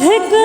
থেকে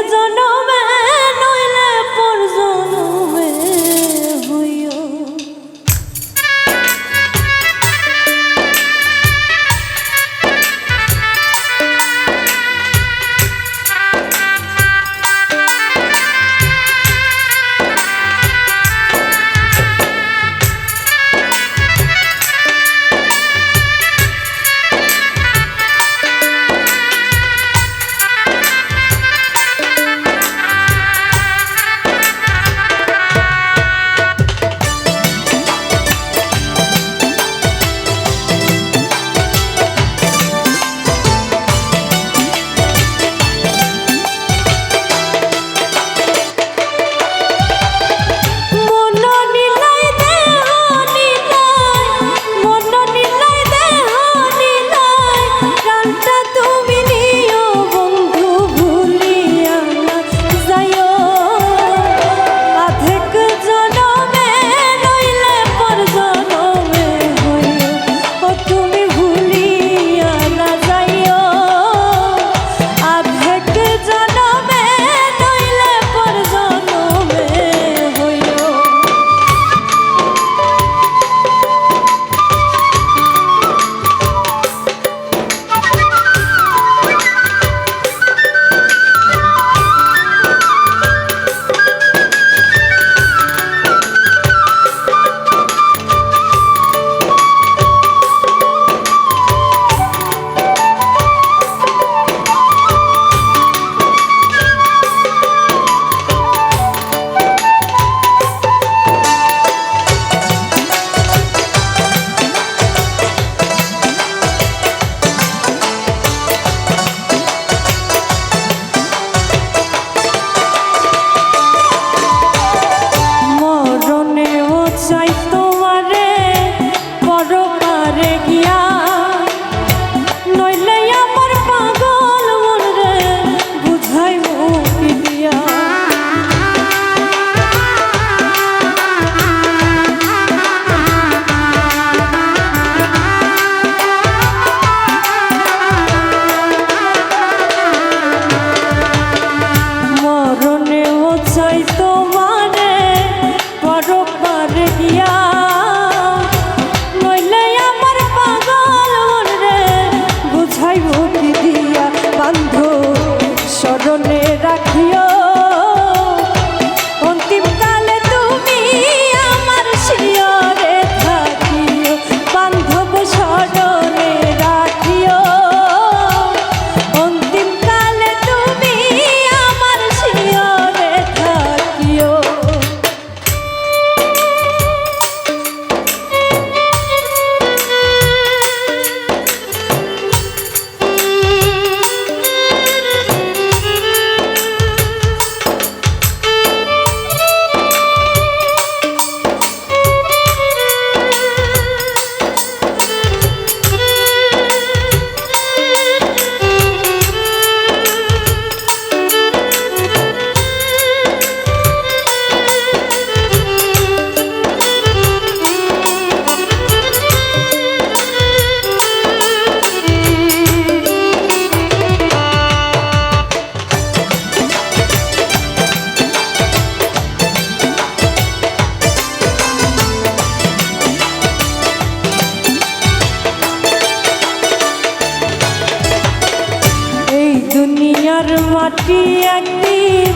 মাটি একদিন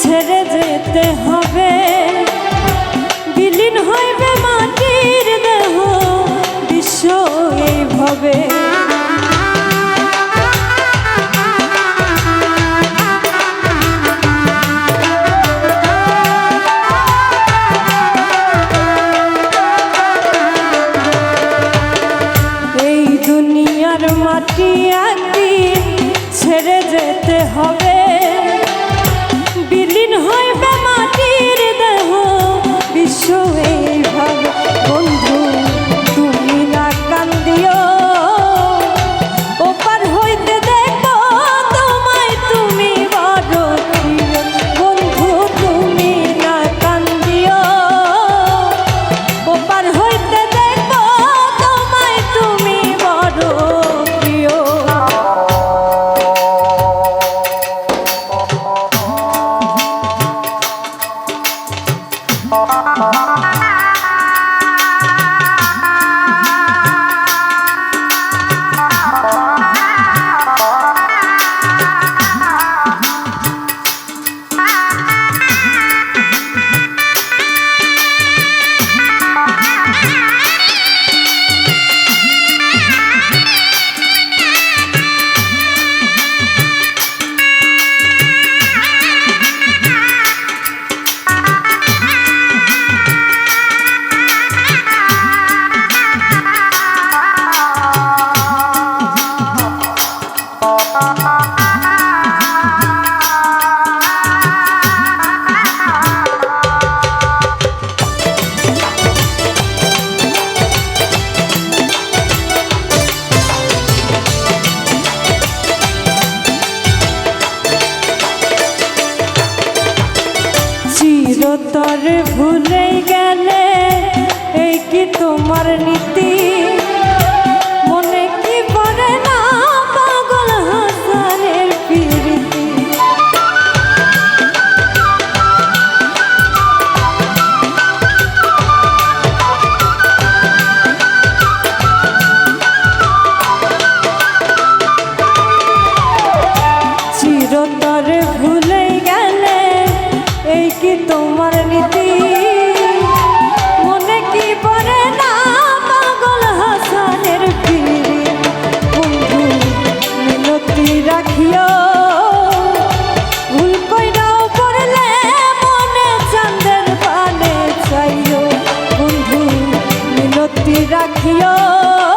ছেড়ে যেতে হবে। বিলীন হইবে মাটির দেহ বিশ্ব এইভাবে। মাটি একদিন ছেড়ে যেতে হবে। চিরতরে ভুলে গেলে এই কি তোমার নীতি? রাখিও।